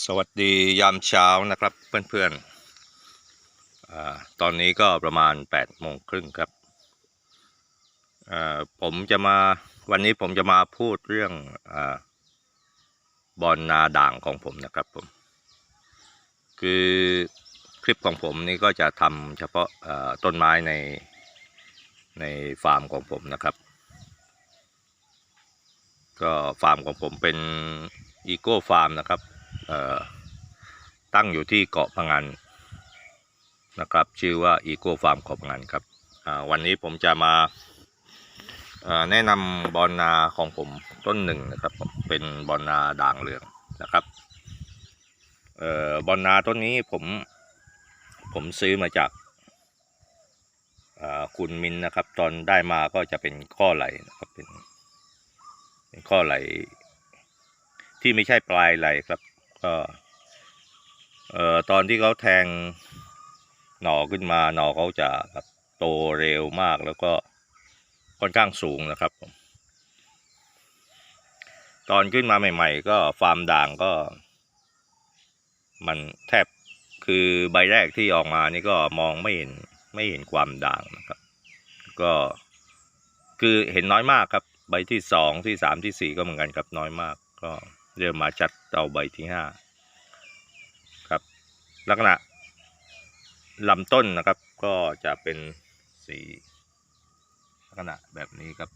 สวัสดียามเช้านะครับเพื่อนๆอตอนนี้ก็ประมาณ8โมงครึ่งครับ ผมจะมาวันนี้ผมจะมาพูดเรื่องอบอลนาด่างของผมนะครับผม คือคลิปของผมนี่ก็จะทำเฉพาะต้นไม้ในในฟาร์มของผมนะครับ ก็ฟาร์มของผมเป็นอีโก้ฟาร์มนะครับ ตั้งอยู่ที่เกาะพังงานนะครับ ชื่อว่าอีโก้ฟาร์มเกาะพังงานครับวันนี้ผมจะมาแนะนำบอนนาของผมต้นหนึ่งนะครับเป็นบอนนาด่างเหลืองนะครับออบอนนาต้นนี้ผมผมซื้อมาจากคุณมินนะครับ ตอนได้มาก็จะเป็นข้อไหลนะครับเป็นเป็นข้อไหล ที่ไม่ใช่ปลายไหลครับ ก็เอ่อตอนที่เขาแทงหน่อขึ้นมาหน่อเขาจะแบบโตเร็วมากแล้วก็ค่อนข้างสูงนะครับตอนขึ้นมาใหม่ ๆ ก็ฟาร์มด่างก็ มันแทบคือใบแรกที่ออกมานี่ก็มองไม่เห็นไม่เห็นความด่างนะครับ ก็คือเห็นน้อยมากครับ ใบที่สองที่สามที่สี่ก็เหมือนกันครับน้อยมากก็ เริ่มมาชัดเอาใบที่ห้าครับ ลักษณะลำต้นนะครับก็จะเป็นสีลักษณะแบบนี้ครับ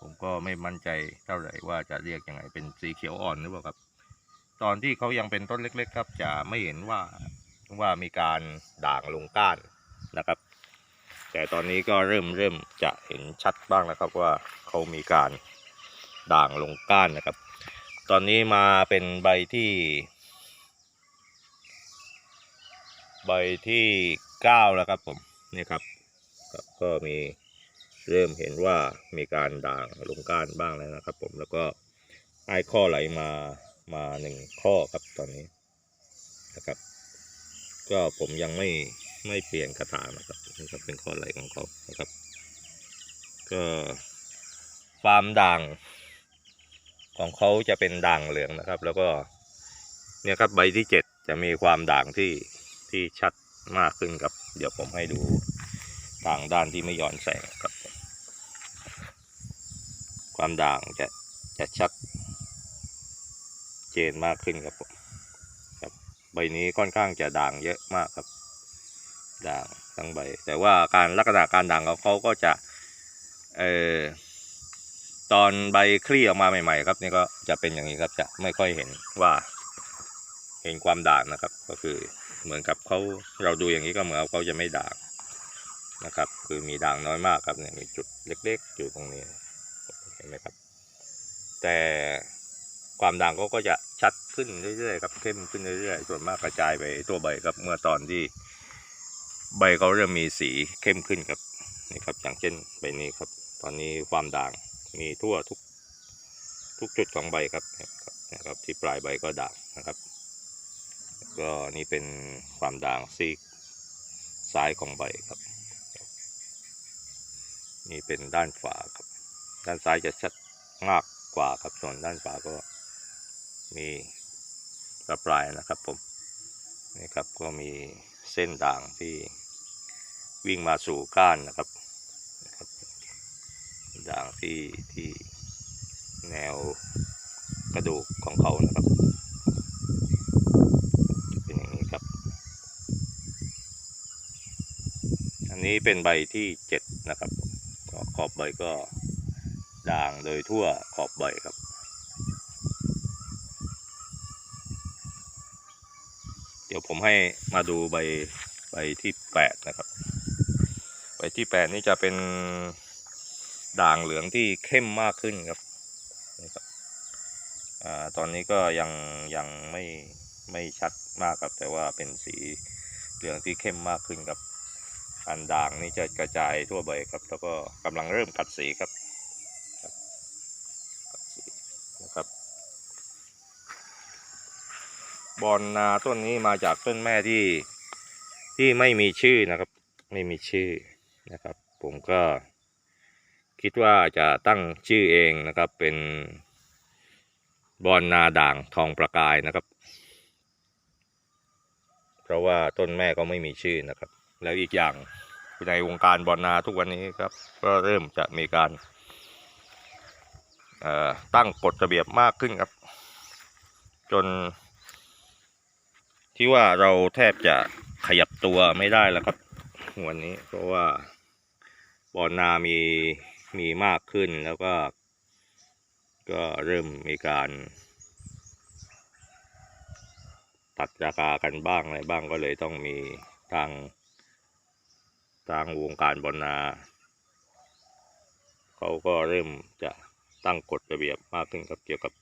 ผมก็ไม่มั่นใจเท่าไหร่ว่าจะเรียกยังไงเป็นสีเขียวอ่อนหรือเปล่าครับ ตอนที่เขายังเป็นต้นเล็ก ๆ ครับ จะไม่เห็นว่าว่ามีการด่างลงก้านนะครับ แต่ตอนนี้ก็เริ่มเริ่มจะเห็นชัดบ้างแล้วครับว่าเขามีการด่างลงก้านนะครับ ตอนนี้มาเป็นใบที่ ใบที่เก้าแล้วครับผมนี่ครับครับก็มีเริ่มเห็นว่ามีการด่างลงก้านบ้างแล้วนะครับ ผมแล้วก็ไอ้ข้อไหลมามาหนึ่งข้อครับตอนนี้นะครับ ก็ผมยังไม่ไม่เปลี่ยนกระถางนะครับนี่ครับเป็นข้อไหลของเขานะครับ ก็ฟาร์มด่าง ของเขาจะเป็นด่างเหลืองนะครับ แล้วก็เนี่ยครับใบที่เจ็ดจะมีความด่างที่ที่ชัดมากขึ้นครับ เดี๋ยวผมให้ดูทางด้านที่ไม่ย้อนแสงครับ ความด่างจะจะชัดเจนมากขึ้นครับผมครับใบนี้ค่อนข้างจะด่างเยอะมากครับ ด่างทั้งใบ แต่ว่าการลักษณะการด่างของเขาก็จะเออ ตอนใบคลี่ออกมาใหม่ๆครับนี่ก็จะเป็นอย่างนี้ครับจะไม่ค่อยเห็นว่า เห็นความด่างนะครับ ก็คือเหมือนกับเขาเราดูอย่างนี้ก็เหมือนเขาจะไม่ด่างนะครับ คือมีด่างน้อยมากครับเนี่ยมีจุดเล็กๆอยู่ตรงนี้เห็นไหมครับ แต่ความด่างเขาก็จะชัดขึ้นเรื่อยๆครับเข้มขึ้นเรื่อยๆส่วนมากกระจายไปตัวใบครับเมื่อตอนที่ ใบเขาเริ่มมีสีเข้มขึ้นครับนี่ครับ อย่างเช่นใบนี้ครับ ตอนนี้ความด่าง มีทั่วทุกทุกจุดของใบครับนะครับที่ปลายใบก็ด่างนะครับ ก็นี่เป็นความด่างซีกซ้ายของใบครับ นี่เป็นด้านฝาครับ ด้านซ้ายจะชัดมากกว่าครับส่วนด้านฝาก็มีกระปลายนะครับผมนี่ครับก็มีเส้นด่างที่วิ่งมาสู่ก้านนะครับนะครับ ด่างที่ที่แนวกระดูกของเขานะครับเป็นอย่างนี้ครับ อันนี้เป็นใบที่เจ็ดนะครับขอบใบก็ด่างโดยทั่วขอบใบครับเดี๋ยวผมให้มาดูใบใบที่แปดนะครับ ใบที่แปดนี่จะเป็น ด่างเหลืองที่เข้มมากขึ้นครับนี่ครับอตอนนี้ก็ยังยังไม่ไม่ชัดมากครับ แต่ว่าเป็นสีเหลืองที่เข้มมากขึ้นครับอันด่างนี่จะกระจายทั่วใบครับ แล้วก็กำลังเริ่มกัดสีครับครับกัดสีนะครับบอนนาต้นนี้มาจากต้นแม่ที่ที่ไม่มีชื่อนะครับ ไม่มีชื่อนะครับ ผมก็ คิดว่าจะตั้งชื่อเองนะครับเป็นบอนนาด่างทองประกายนะครับ เพราะว่าต้นแม่ก็ไม่มีชื่อนะครับ แล้วอีกอย่างในวงการบอนนาทุกวันนี้ครับ ก็เริ่มจะมีการตั้งกฎระเบียบมากขึ้นครับ จน ที่ว่าเราแทบจะขยับตัวไม่ได้แล้วครับวันนี้เพราะว่าบอนนามี มีมากขึ้นแล้วก็ ก็เริ่มมีการตัดราคากันบ้างอะไรบ้างก็เลยต้องมีทาง ทางวงการบอลนา เขาก็เริ่มจะตั้งกฎระเบียบมากขึ้นครับเกี่ยวกับ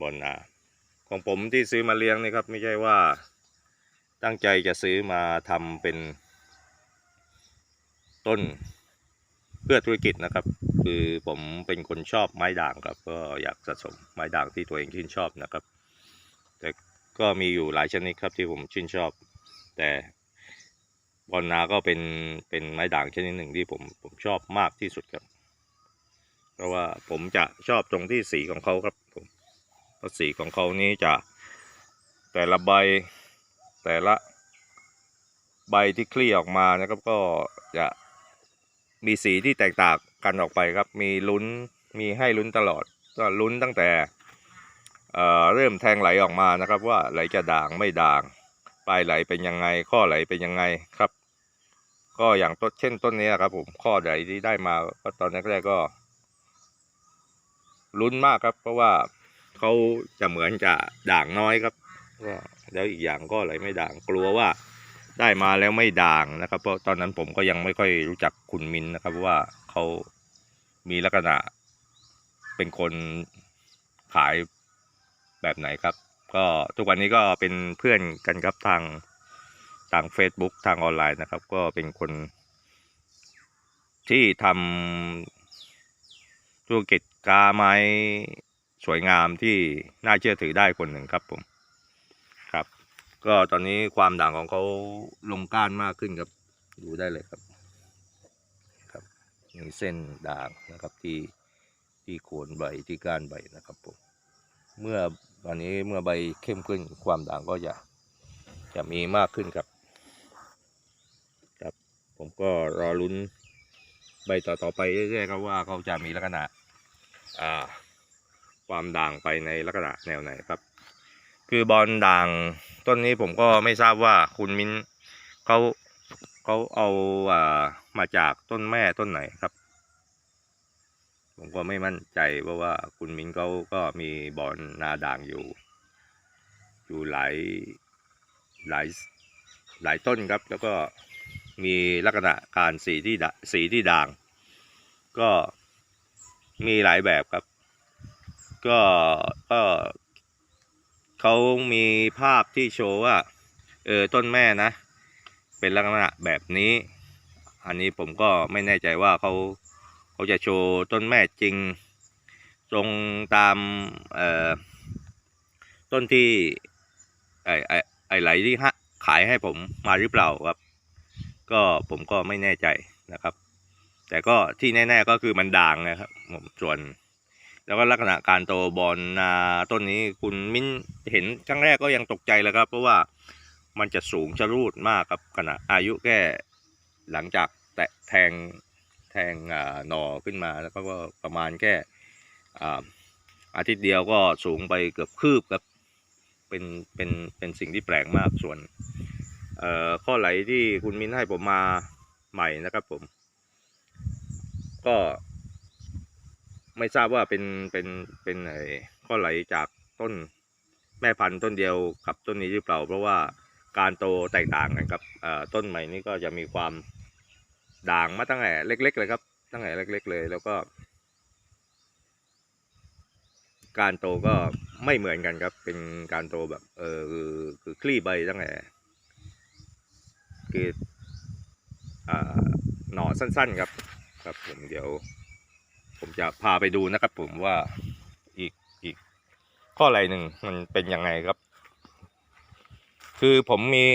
บอลนา ของผมที่ซื้อมาเลี้ยงนี่ครับไม่ใช่ว่าตั้งใจจะซื้อมาทำเป็นต้น เพื่อธุรกิจนะครับ คือผมเป็นคนชอบไม้ด่างครับ ก็อยากสะสมไม้ด่างที่ตัวเองชื่นชอบนะครับ แต่ก็มีอยู่หลายชนิดครับที่ผมชื่นชอบ แต่บอลนาก็เป็นเป็นไม้ด่างชนิดหนึ่งที่ผมผมชอบมากที่สุดครับ เพราะว่าผมจะชอบตรงที่สีของเขาครับผมเพราะสีของเขานี้จะแต่ละใบแต่ละใบที่คลี่ออกมานะครับก็จะ มีสีที่แตกต่างกันออกไปครับ มีลุ้นมีให้ลุ้นตลอด ก็ลุ้นตั้งแต่เอ่อเริ่มแทงไหลออกมานะครับ ว่าไหลจะด่างไม่ด่าง ปลายไหลเป็นยังไง ข้อไหลเป็นยังไงครับ ก็อย่างต้นเช่นต้นนี้ครับ ผมข้อไหลที่ได้มาก็ตอนแรกๆก็ลุ้นมากครับ เพราะว่าเขาจะเหมือนจะด่างน้อยครับก็แล้วอีกอย่างก็ไหลไม่ด่างกลัวว่า ได้มาแล้วไม่ด่างนะครับ เพราะตอนนั้นผมก็ยังไม่ค่อยรู้จักคุณมินนะครับว่าเขามีลักษณะเป็นคนขายแบบไหนครับ ก็ทุกวันนี้ก็เป็นเพื่อนกันครับทางทาง Facebook ทางออนไลน์นะครับ ก็เป็นคน ที่ทำธุรกิจกาไม้สวยงามที่น่าเชื่อถือได้คนหนึ่งครับผม ก็ตอนนี้ความด่างของเขาลงก้านมากขึ้นครับ ดูได้เลยครับครับมีเส้นด่างนะครับที่ที่โคนใบที่ก้านใบนะครับผมเมื่อตอนนี้เมื่อใบเข้มขึ้นความด่างก็จะจะมีมากขึ้นครับ ครับ ผมก็รอลุ้นใบต่อๆไปเรื่อยๆครับว่าเขาจะมีลักษณะ อ่า ความด่างไปในลักษณะแนวไหนครับ คือบอลด่างต้นนี้ผมก็ไม่ทราบว่าคุณมิ้นเขาเขาเอาอ่ามาจากต้นแม่ต้นไหนครับ ผมก็ไม่มั่นใจเพราะว่าคุณมิ้นเขาก็มีบอลนาด่างอยู่ อยู่หลายหลายหลายต้นครับ แล้วก็มีลักษณะการสีที่สีที่ด่าง ก็มีหลายแบบครับ ก็ก็ เขามีภาพที่โชว์ว่าเออต้นแม่นะ เป็นลักษณะแบบนี้ อันนี้ผมก็ไม่แน่ใจว่าเขาเขาจะโชว์ต้นแม่จริง ตรงตามเอ่อต้นที่ไอไอไอไหลที่ฮะขายให้ผมมาหรือเปล่าครับ ก็ผมก็ไม่แน่ใจนะครับ แต่ก็ที่แน่ ๆ ก็คือมันด่างนะครับผมส่วน แล้วก็ลักษณะการโตบอลนาต้นนี้คุณมิ้นเห็นครั้งแรกก็ยังตกใจแล้วครับ เพราะว่ามันจะสูงชะรูดมากครับขณะอายุแค่หลังจากแตะแทงแทงอ่าหน่อขึ้นมาแล้วก็ประมาณแค่อ่าอาทิตย์เดียวก็สูงไปเกือบคืบครับเป็นเป็นเป็นสิ่งที่แปลกมากส่วนเอ่อข้อไหลที่คุณมิ้นให้ผมมาใหม่นะครับผม ก็ ไม่ทราบว่าเป็นเป็นเป็นไอ้ข้อไหลจากต้นแม่พันธุ์ต้นเดียวกับต้นนี้หรือเปล่า เพราะว่าการโตแตกต่างกันครับต้นใหม่นี้ก็จะมีความด่างมาตั้งแต่เล็ก ๆ เลยครับ ตั้งแต่เล็ก ๆ เลย แล้วก็ การโตก็ไม่เหมือนกันครับ เป็นการโตแบบ เออคือคือคลี่ใบตั้งแต่คืออ่าหน่อสั้น ๆ ครับ ครับผมเดี๋ยว ผมจะพาไปดูนะครับ ผมว่าอีกอีกข้ออะไรหนึ่งมันเป็นยังไงครับ คือผมมี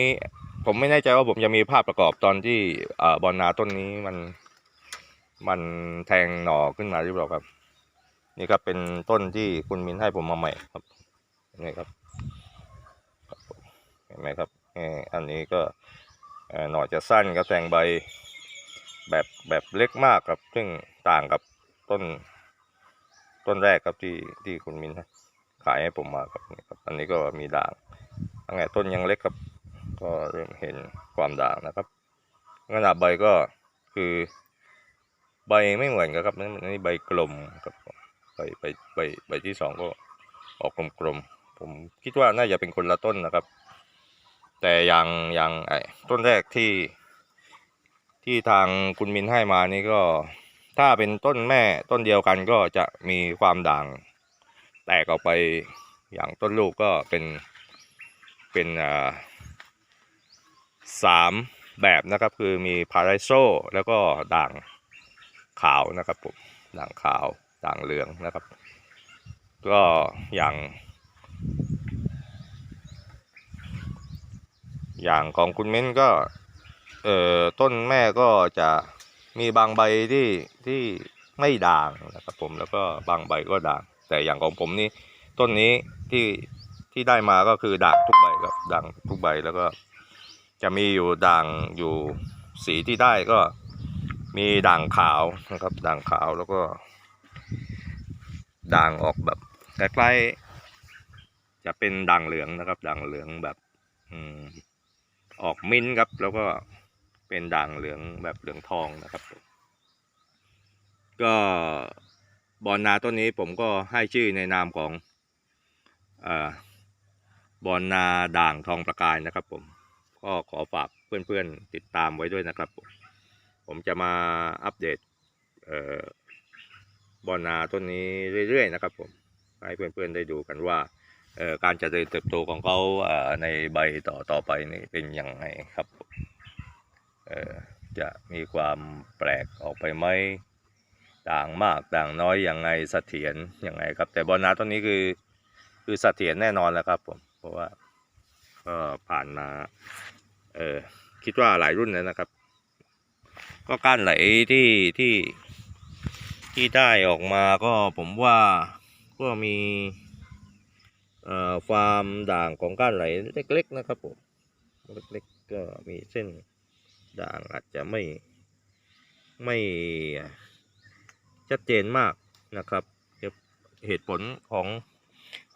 ผมไม่แน่ใจว่าผมจะมีภาพประกอบตอนที่อบอลนาต้นนี้มัน มันแทงหน่อขึ้นมาหรือเปล่าครับ นี่ครับเป็นต้นที่คุณมินให้ผมมาใหม่ครับนไหมครับเห็นไหมครับออันนี้ก็หน่อจะสั้นก็แทงใบแบบแบบเล็กมากครับ ซึ่งต่างกับ ต้น ต้นแรกครับที่ที่คุณมินขายให้ผมมาครับนี่ครับ อันนี้ก็มีด่างตั้งแต่ต้นยังเล็กครับ ก็เริ่มเห็นความด่างนะครับขนาดใบก็คือใบไม่เหมือนกันครับนั่นนี่ใบกลมครับใบใบใบใบที่สองก็ออกกลมๆผมคิดว่าน่าจะเป็นคนละต้นนะครับ แต่อย่างอย่างไอ้ต้นแรกที่ที่ทางคุณมินให้มานี่ก็ ถ้าเป็นต้นแม่ต้นเดียวกันก็จะมีความด่าง แตกออกไปอย่างต้นลูกก็เป็นเป็นสามแบบนะครับ คือมีพาราโซแล้วก็ด่างขาวนะครับผมด่างขาวด่างเหลืองนะครับ ก็อย่าง อย่างของคุณเม้นก็เอ่อต้นแม่ก็จะ มีบางใบที่ที่ไม่ด่างนะครับผมแล้วก็บางใบก็ด่าง แต่อย่างของผมนี่ต้นนี้ที่ที่ได้มาก็คือด่างทุกใบครับด่างทุกใบแล้วก็ จะมีอยู่ด่างอยู่สีที่ได้ก็มีด่างขาวนะครับ ด่างขาวแล้วก็ ด่างออกแบบใกล้ๆจะเป็นด่างเหลืองนะครับ ด่างเหลืองแบบ อืมออกมิ้นครับแล้วก็ เป็นด่างเหลืองแบบเหลืองทองนะครับ ก็บอนนาต้นนี้ผมก็ให้ชื่อในนามของอบอนนาด่างทองประกายนะครับ ผมก็ขอฝากเพื่อนๆติดตามไว้ด้วยนะครับ ผมผมจะมาอัปเดตบอนนาต้นนี้เรื่อยๆนะครับ ผมให้เพื่อนๆได้ดูกันว่าการเจริญเติบโตของเขาในใบต่อต่อไปนี่เป็นยังไงครับ จะมีความแปลกออกไปไหมต่างมากต่างน้อยยังไงเสถียรยังไงครับ แต่บอลนาต้นนี้คือคือเสถียรแน่นอนแล้วครับผมเพราะว่าก็ผ่านมาเออคิดว่าหลายรุ่นแล้วนะครับ ก็กานไหลที่ที่ที่ได้ออกมาก็ผมว่าก็มีเอ่อความด่างของก้านไหลเล็ก ๆ นะครับผมเล็กๆก็มีเส้น ด่างอาจจะไม่ไม่ชัดเจนมากนะครับ เหตุผลของ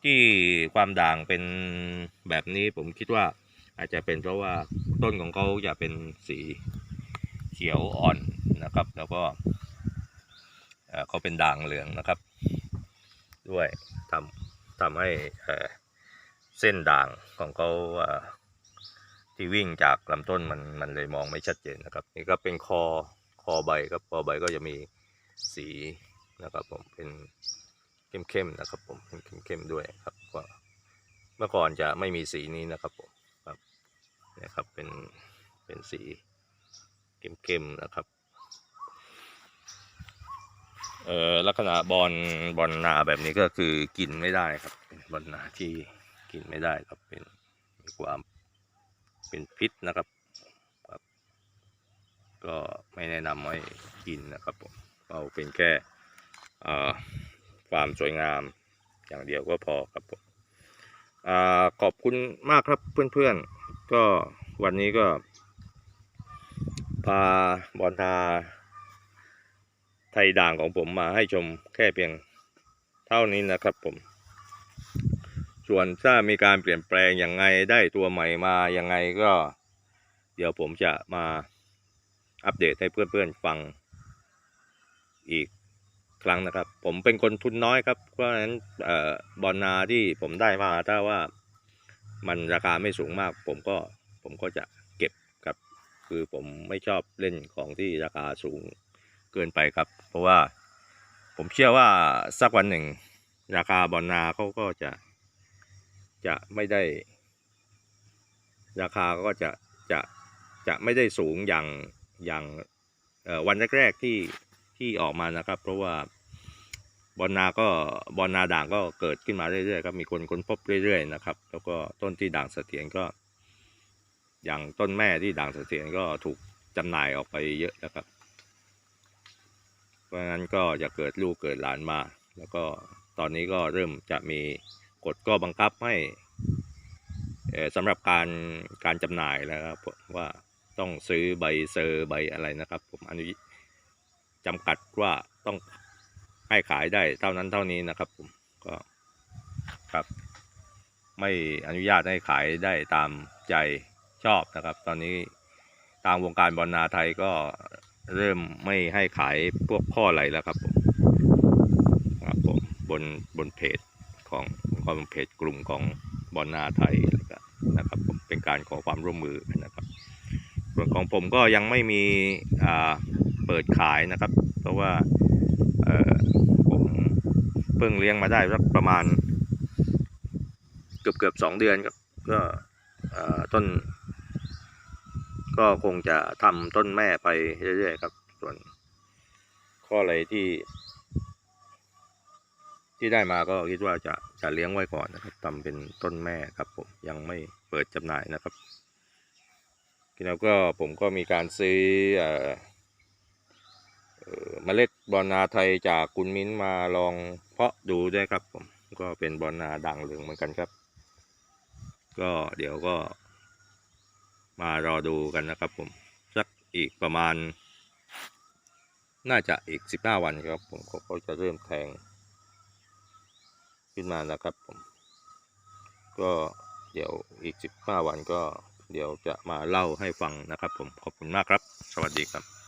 ที่ความด่างเป็นแบบนี้ผมคิดว่าอาจจะเป็นเพราะว่าต้นของเขาจะเป็นสีเขียวอ่อนนะครับ แล้วก็เขาเป็นด่างเหลืองนะครับ ด้วยทำทำให้เส้นด่างของเขา ที่วิ่งจากลำต้นมันมันเลยมองไม่ชัดเจนนะครับ นี่ก็เป็นคอคอใบครับคอใบก็จะมีสีนะครับผมเป็นเข้มๆนะครับ ผมเป็นเข้มๆด้วยครับก็เมื่อก่อนจะไม่มีสีนี้นะครับผมครับนี่ยครับเป็นเป็นสีเข้มๆนะครับเอ่อลักษณะบอลบอลนาแบบนี้ก็คือกินไม่ได้ครับเป็นบอลนาที่กินไม่ได้ครับเป็นมีความ เป็นพิษนะครับครับ ก็ไม่แนะนำให้กินนะครับผมเอาเป็นแค่ความสวยงามอย่างเดียวก็พอครับผมอขอบคุณมากครับเพื่อนๆ ก็วันนี้ก็พาบอลนาไทยด่างของผมมาให้ชมแค่เพียงเท่านี้นะครับผม ส่วนถ้ามีการเปลี่ยนแปลงยังไงได้ตัวใหม่มายังไงก็ เดี๋ยวผมจะมาอัปเดตให้เพื่อนๆฟังอีกครั้งนะครับ ผมเป็นคนทุนน้อยครับ เพราะฉะนั้นออบอลนาที่ผมได้มาถ้าว่ามันราคาไม่สูงมาก ผมก็ผมก็จะเก็บครับ คือผมไม่ชอบเล่นของที่ราคาสูงเกินไปครับ เพราะว่าผมเชื่อว่าสักวันหนึ่ง ราคาบอลนาเขาก็จะ จะไม่ได้ ราคาก็จะจะจะไม่ได้สูงอย่างอย่างวันแรกๆที่ที่ออกมานะครับ เพราะว่าบอลนาก็บอลนาด่างก็เกิดขึ้นมาเรื่อยๆครับมีคนค้นพบเรื่อยๆนะครับ แล้วก็ต้นที่ด่างเสถียรก็ อย่างต้นแม่ที่ด่างเสถียรก็ถูกจำหน่ายออกไปเยอะนะครับ เพราะฉะนั้นก็จะเกิดลูกเกิดหลานมา แล้วก็ตอนนี้ก็เริ่มจะมี กฎก็บังคับให้สำหรับการการจำหน่ายแล้วครับผมว่าต้องซื้อใบเซอร์ใบอะไรนะครับ ผมอนุจำกัดว่าต้องให้ขายได้เท่านั้นเท่านี้นะครับ ผมก็ครับไม่อนุญาตให้ขายได้ตามใจชอบนะครับ ตอนนี้ทางวงการบอลนาไทยก็เริ่มไม่ให้ขายพวกข้อไหลแล้วครับผมครับผมบนบนเพจของ ของเพจกลุ่มของบอลนาไทยนะครับเป็นการขอความร่วมมือนะครับ ส่วนของผมก็ยังไม่มีเปิดขายนะครับ เพราะว่าผมเพิ่งเลี้ยงมาได้สักประมาณเกือบเกือบสองเดือนครับก็ต้น ก็คงจะทำต้นแม่ไปเรื่อยๆครับ ส่วนข้ออะไรที่ ที่ได้มาก็คิดว่าจะจะเลี้ยงไว้ก่อนนะครับทำเป็นต้นแม่ครับผมยังไม่เปิดจำหน่ายนะครับแล้วก็ผมก็มีการซื้อเอ่ออเมล็ดบอลนาไทยจากคุณมิ้นมาลองเพาะดูด้วยครับผมก็เป็นบอลนาด่างเหลืองเหมือนกันครับ ก็เดี๋ยวก็มารอดูกันนะครับผมสักอีกประมาณ น่าจะอีกสิบห้าวันครับผมเขาก็จะเริ่มแทง ขึ้นมานะครับผม ก็เดี๋ยวอีกสิบห้าวันก็เดี๋ยวจะมาเล่าให้ฟังนะครับผม ขอบคุณมากครับ สวัสดีครับ